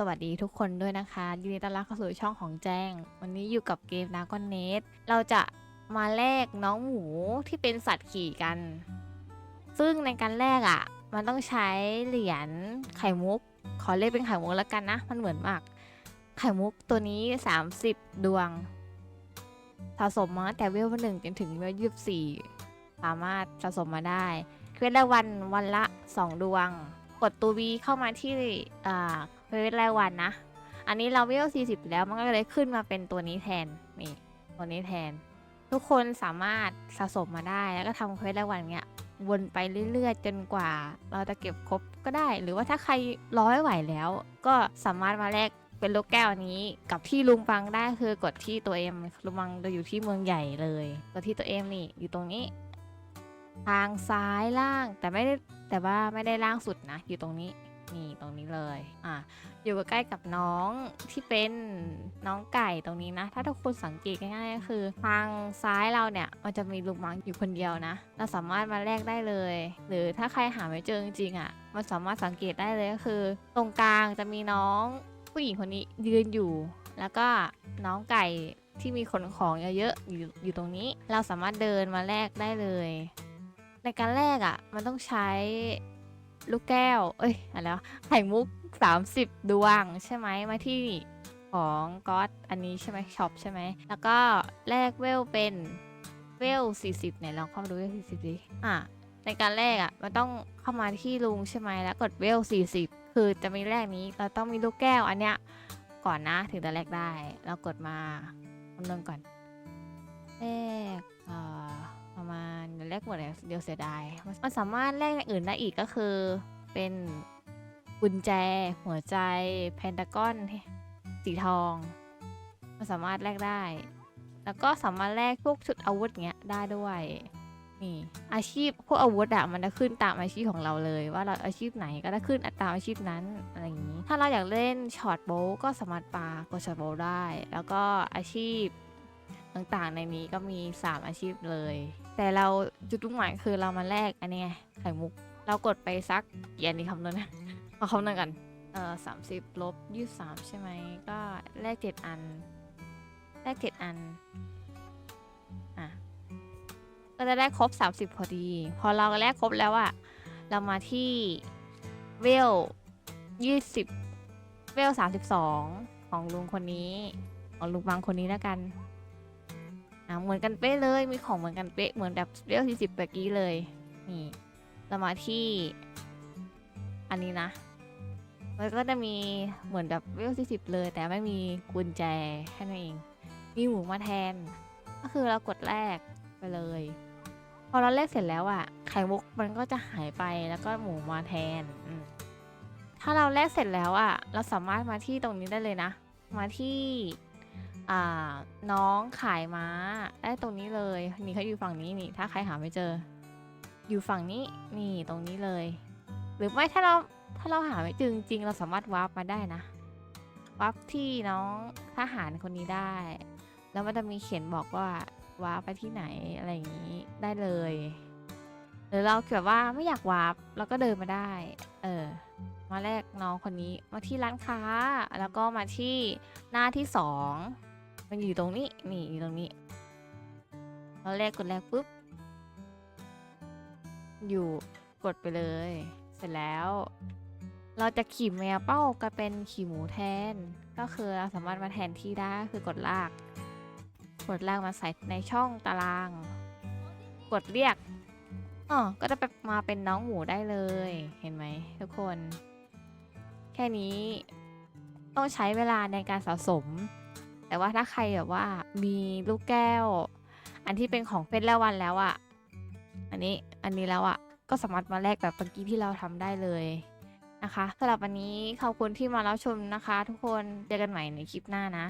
สวัสดีทุกคนด้วยนะคะยินดีต้อนรับเข้าสู่ช่องของแจ้ง วันนี้อยู่กับเกมดากอนเนสเราจะมาแลกน้องหมูที่เป็นสัตว์ขี่กัน ซึ่งในการแลกอะ่ะ มันต้องใช้เหรียญไข่มุก ขอเรียกเป็นไข่มุกแล้วกันนะ มันเหมือนมาก ไข่มุกตัวนี้ 30 ดวง สะสมมาแต่เวลหนึ่งจนถึงเวลยี่สิบสี่สามารถสะสมมาได้เควสรายวันวันละ 2 ดวง กดตัว V เข้ามาที่อ่าเควสรายวันนะ อันนี้เราเวล40 แล้วมันก็เลยขึ้นมาเป็นตัวนี้แทนนี่ตัวนี้แทน ทุกคนสามารถสะสมมาได้แล้วก็ทำเควสรายวันเนี้ยวนไปเรื่อยๆ จนกว่าเราจะเก็บครบก็ได้ หรือว่าถ้าใครร้อไม่ไหวแล้ว ก็สามารถมาแลกเป็นลูกแก้วนี้กับที่ลุงฟังได้คือกดที่ตัวเอ็มลุงฟังจะอยู่ที่เมืองใหญ่เลยกดที่ตัวเอ็มนี่อยู่ตรงนี้ ทางซ้ายล่างแต่ไม่ได้ แต่ว่าไม่ได้ล่างสุดนะ อยู่ตรงนี้ นี่ตรงนี้เลย อะ อยู่ใกล้กับน้องที่เป็นน้องไก่ตรงนี้นะ ถ้าทุกคนสังเกตง่ายๆก็คือ ทางซ้ายเราเนี่ย มันจะมีลุงมังอยู่คนเดียวนะ เราสามารถมาแลกได้เลย หรือถ้าใครหาไม่เจอจริงๆอะ มันสามารถสังเกตได้เลยก็คือ ตรงกลางจะมีน้องผู้หญิงคนนี้ยืนอยู่ แล้วก็น้องไก่ที่มีขนของเยอะๆอยู่อยู่ตรงนี้ เราสามารถเดินมาแลกได้เลย ในการแรกอะ่ะ มันต้องใช้ลูกแก้ว เอ้ยอะไรวะไข่มุก 30 ดวงใช่ไหมมาที่ของก๊อตอันนี้ใช่ไหมช็อปใช่ไหม แล้วก็แลกเวลเป็นเวล 40ไหนลองเข้ามาดูเวล40ดิอะในการแรกอะ่ะ มันต้องเข้ามาที่ลุงใช่ไหมแล้วกดเวล 40 คือจะมีแรกนี้เราต้องมีลูกแก้วอันเนี้ยก่อนนะถึงจะแลกได้ เรากดมาคำนวณก่อนแร หมดเลยเดี๋ยวเสียดาย มันสามารถแลกอย่างอื่นได้อีกก็คือเป็นกุญแจ หัวใจเพนตากอนสีทอง มันสามารถแลกได้ แล้วก็สามารถแลกพวกชุดอาวุธเงี้ยได้ด้วยนี่อาชีพพวกอาวุธอะมันจะขึ้นตามอาชีพของเราเลย ว่าเราอาชีพไหนก็จะขึ้นตามอาชีพนั้นอะไรอย่างนี้ ถ้าเราอยากเล่นช็อตโบก็สามารถปากดช็อตโบได้ แล้วก็อาชีพต่างๆในนี้ก็มี 3 อาชีพเลย แต่เราจุดมุ่งหมายคือเรามาแลกอันนี้ไงไข่มุก เรากดไปสักกี่อันนี้คำนวณนะมาคำนวณกันเอ่อสามสิบลบยี่สามใช่ไหมก็แลกเจ็ดอัน แลกเจ็ดอันอะก็จะได้ครบ30พอดี พอเราแลกครบแล้วอะเรามาที่เวลยี่สิบเวลสามสิบสองของลุงคนนี้ของลุงบางคนนี้แล้วกัน อะเหมือนกันเป๊ะเลย มีของเหมือนกันเป๊ะ เหมือนแบบเวลสี่สิบเมื่อกี้เลย นี่เรามาที่อันนี้นะ มันก็จะมีเหมือนแบบเวลสี่สิบเลย แต่ไม่มีกุญแจแค่นั้นเอง มีหมูมาแทน ก็คือเรากดแรกไปเลย พอเราแลกเสร็จแล้วอะไข่มุกมันก็จะหายไป แล้วก็หมูมาแทน ถ้าเราแลกเสร็จแล้วอะเราสามารถมาที่ตรงนี้ได้เลยนะ มาที่ อ่า น้องขายม้าได้ตรงนี้เลยนี่เขาอยู่ฝั่งนี้นี่ ถ้าใครหาไม่เจอ อยู่ฝั่งนี้นี่ตรงนี้เลย หรือไม่ถ้าเราถ้าเราหาไม่เจอจริงๆเราสามารถวาร์ปมาได้นะวาร์ปที่น้องทหารคนนี้ได้ แล้วมันจะมีเขียนบอกว่าวาร์ปไปที่ไหนอะไรอย่างนี้ได้เลย หรือเราแบบว่าไม่อยากวาร์ปเราก็เดินมาได้ เออมาแรกน้องคนนี้มาที่ร้านค้า แล้วก็มาที่หน้าที่สอง มันอยู่ตรงนี้ นี่อยู่ตรงนี้เราแรกกดแรกปุ๊บ อยู่กดไปเลย เสร็จแล้ว เราจะขี่แมวเป้ากลายเป็นขี่หมูแทน ก็คือเราสามารถมาแทนที่ได้ก็คือกดลาก กดลากมาใส่ในช่องตาราง กดเรียกอ๋อก็จะแบบมาเป็นน้องหมูได้เลย เห็นไหมทุกคน แค่นี้ต้องใช้เวลาในการสะสม แต่ว่าถ้าใครแบบว่ามีลูกแก้ว อันที่เป็นของเฟสแล้ววันแล้วอะอันนี้อันนี้แล้วอะก็สามารถมาแลกแบบเมื่อกี้ที่เราทำได้เลยนะคะสำหรับวันนี้ขอบคุณที่มารับชมนะคะ ทุกคนเจอกันใหม่ในคลิปหน้านะ